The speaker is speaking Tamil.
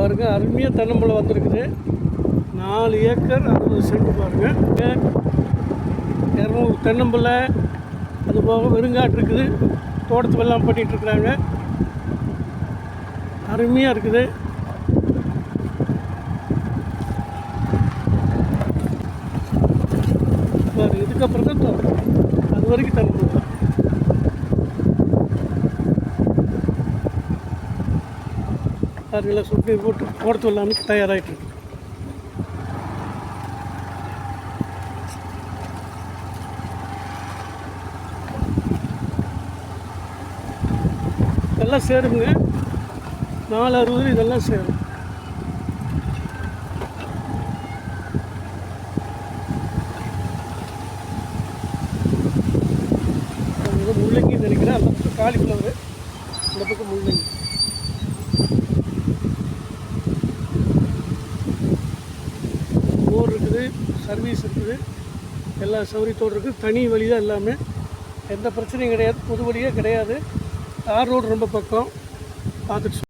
பாருங்கள் அருமையாக தென்னம்பழம் வந்திருக்குது. நாலு ஏக்கர் அறுபது சென்ட் பாருங்கள் இரநூறு தென்னம்பிள்ளை அது போக வெறுங்காட்டு இருக்குது. தோட்டத்து வெள்ளம் பண்ணிகிட்ருக்குறாங்க அருமையாக இருக்குது. பாரு இதுக்கப்புறம் தான் தோட்டம். அது வரைக்கும் தென்னம்பிள்ளை தான் பாருங்களா சுற்றி போட்டு தோட்டத்து வெள்ளாமைக்கு தயாராகிட்டு இதெல்லாம் சேருங்க. நாலு அறுபது இதெல்லாம் சேரும். முள்ளங்கி நினைக்கிறேன். அந்த பக்கம் காலிஃப்ளவர் இந்த பக்கம் முள்ளங்கி. போர் இருக்குது சர்வீஸ் இருக்குது எல்லா சௌரியத்தோடு இருக்குது தனி வழி தான் எல்லாமே. எந்த பிரச்சனையும் கிடையாது பொது வழியே கிடையாது. தார் ரோடு ரொம்ப பக்கம். பார்த்துட்டு